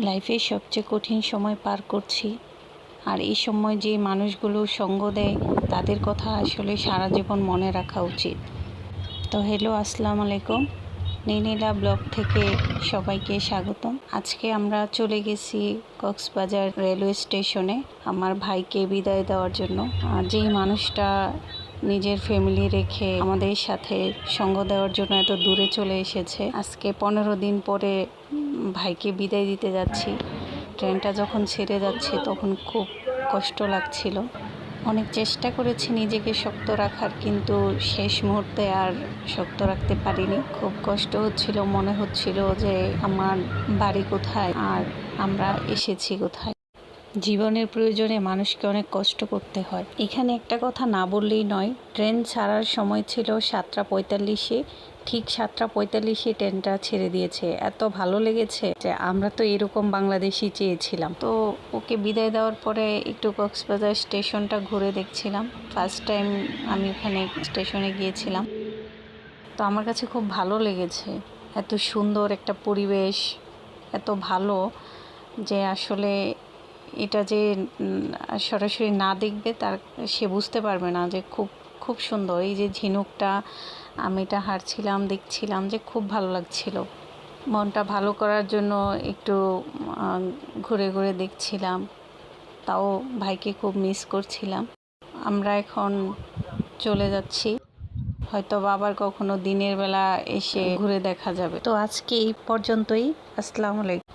লাইফে সবচেয়ে কঠিন সময় পার করছি। আর এই সময় যে মানুষগুলো সঙ্গ দেয়, তাদের কথা আসলে সারা জীবন মনে রাখা উচিত। তো হ্যালো আসসালামু আলাইকুম। নীলা ব্লগ থেকে সবাইকে স্বাগতম। আজকে আমরা চলে গেছি কক্সবাজার রেলওয়ে স্টেশনে। আমার ভাইকে বিদায় দেওয়ার জন্য। যেই মানুষটা নিজের ফ্যামিলি রেখে আমাদের সাথে সঙ্গ দেওয়ার জন্য এত দূরে চলে এসেছে। আজকে পনেরো দিন পরে ভাইকে বিদায় দিতে যাচ্ছি। ট্রেনটা যখন ছেড়ে যাচ্ছে, তখন খুব কষ্ট লাগছিল। অনেক চেষ্টা করেছি নিজেকে শক্ত রাখার, কিন্তু শেষ মুহূর্তে আর শক্ত রাখতে পারিনি। খুব কষ্ট হচ্ছিল, মনে হচ্ছিল যে আমার বাড়ি কোথায় আর আমরা এসেছি কোথায়। জীবনের প্রয়োজনে মানুষকে অনেক কষ্ট করতে হয়। এখানে একটা কথা না বললেই নয়, ট্রেন ছাড়ার সময় ছিল সাতটা পঁয়তাল্লিশে, ঠিক সাতটা পঁয়তাল্লিশে ট্রেনটা ছেড়ে দিয়েছে। এত ভালো লেগেছে যে আমরা তো এরকম বাংলাদেশি চেয়েছিলাম। তো ওকে বিদায় দেওয়ার পরে একটু কক্সবাজার স্টেশনটা ঘুরে দেখছিলাম। ফার্স্ট টাইম আমি ওখানে স্টেশনে গিয়েছিলাম। তো আমার কাছে খুব ভালো লেগেছে। এত সুন্দর একটা পরিবেশ, এত ভালো যে আসলে এটা যে সরাসরি না দেখবে তার, সে বুঝতে পারবে না যে খুব খুব সুন্দর। এই যে ঝিনুকটা, আমি এটা হাঁটছিলাম, দেখছিলাম যে খুব ভালো লাগছিল। মনটা ভালো করার জন্য একটু ঘুরে ঘুরে দেখছিলাম। তাও ভাইকে খুব মিস করছিলাম। আমরা এখন চলে যাচ্ছি। হয়তো আবার কখনো দিনের বেলা এসে ঘুরে দেখা যাবে। তো আজকে এই পর্যন্তই। আসসালামু আলাইকুম।